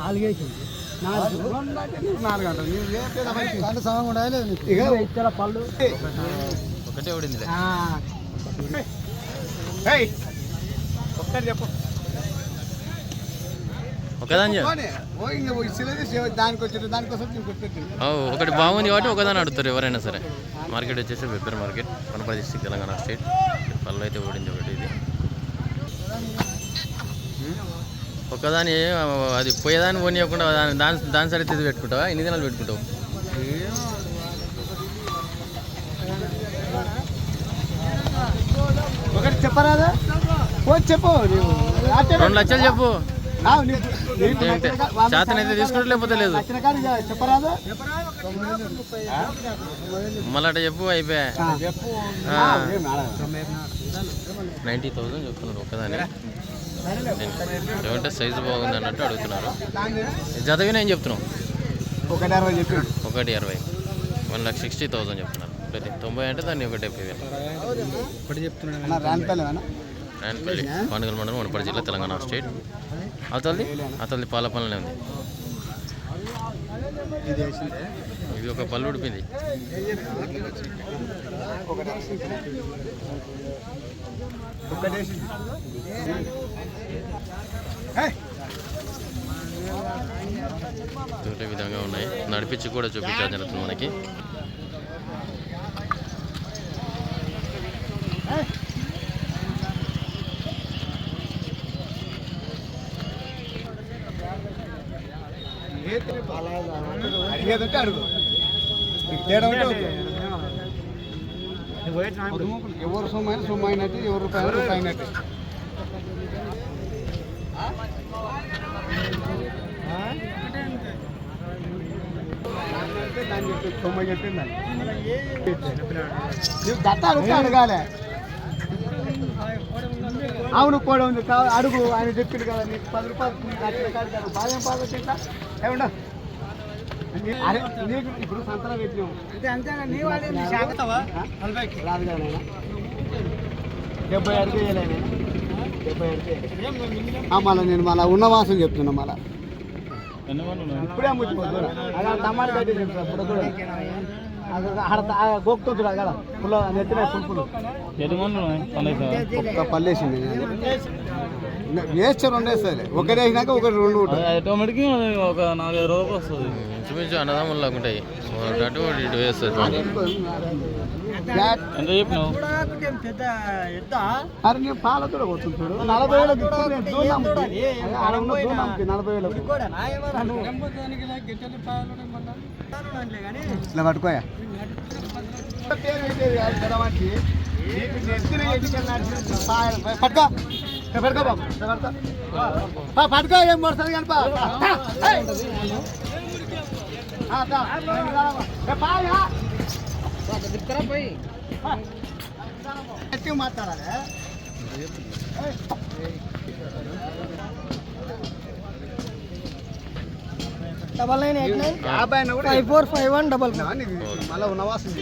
నాలుగేసింది ఇచ్చాల పళ్ళు. ఒకటే ఏయ్, ఒక్కటి చెప్పు. ఒకటి బాగుంది కాబట్టి ఒకదాని అడుగుతారు ఎవరైనా సరే. మార్కెట్ వచ్చేసి Webber market Wanaparthy district Telangana state. పళ్ళు అయితే ఓడింది ఒకటి ఇది. ఒకదాని అది పోయేదాన్ని పోనీయకుండా దాని దాని దాని సరే ఇది పెట్టుకుంటావా? ఎన్ని దినాలు పెట్టుకుంటావు? ఒకటి చెప్పరాదా? చెప్పు రెండు లక్షలు చెప్పు. చేతనైతే తీసుకుంటే లేకపోతే లేదు. మళ్ళీ చెప్పు అయిపోయా. నైంటీ థౌసండ్ చెప్తున్నారు ఒకదాని ఏమంటే సైజు బాగుంది అన్నట్టు అడుగుతున్నారు. జతవి నేను చెప్తున్నావు? ఒకటి అరవై చెప్పాడు ఒకటి అరవై. వన్ లాక్ సిక్స్టీ థౌసండ్ చెప్తున్నారు. ప్రతి తొంభై అంటే దాన్ని ఒక డెబ్బై వేలు ఒకటి రాయనపల్లి పానగల్ మండలం వనపర్తి జిల్లా తెలంగాణ స్టేట్. అతల్ది అతల్ది పాల పనులనే ఉంది. ఇది ఒక పళ్ళు ఉడిపింది విధంగా ఉన్నాయి. నడిపించి కూడా చూపించాలి జరుగుతుంది మనకి. అడిగేది ఉంటే అడుగు తేడా ఉంటే. ఎవరు సొమ్ము అయినా సొమ్ము అయినట్టు ఎవరు రూపాయి అయినా రూపాయి అయినట్టు దాన్ని చెప్పి తొంభై చెప్పింది నువ్వు అడిగితే అడగాలి అవును కూడా ఉంది. అడుగు ఆయన చెప్పింది కదా నీకు పది రూపాయలు నీకు బాగా ఏం బాగా తింటా ఏమన్నా అరే నీకు ఇప్పుడు సంతలో పెట్టినావు. రాదు కదా నాయనా? డెబ్బై అడుగు వేయలేను డెబ్బై అడుగు మళ్ళీ నేను మళ్ళీ ఉన్న వాసం చెప్తున్నా మళ్ళీ. ఇప్పుడే ముచ్చిపోతున్నా అక్కడ టమాటా కట్టి చెప్తా ఇప్పుడు కూడా గోక్తుంటాడు అక్కడ పుల్ల నెత్తిన ఒక్క పల్లేసింది. వేస్తే రెండు వేస్తుంది ఒకటి వేసినాక ఒకటి రెండు ఉంటుంది ఆటోమేటిక్ ఒక నాలుగైదు రోజులకు వస్తుంది. ఇంచుమించు అన్నదమ్ములు ఒకటి అటు ఒకటి ఇటు వేస్తుంది ఎంత? చెప్పినావు? అరే నేను నలభై వేలకు నలభై వేలకు ఇట్లా పట్టుకోయా? పట్టుకో. పట్టుకో ఏ పడుతుంది కానీ పా. తా, ఏయ్. ఆ, తా. ఏ, పాయా. మాట్లాడాలి. Double nine eight nine five four five one double మళ్ళీ ఉన్నవాసం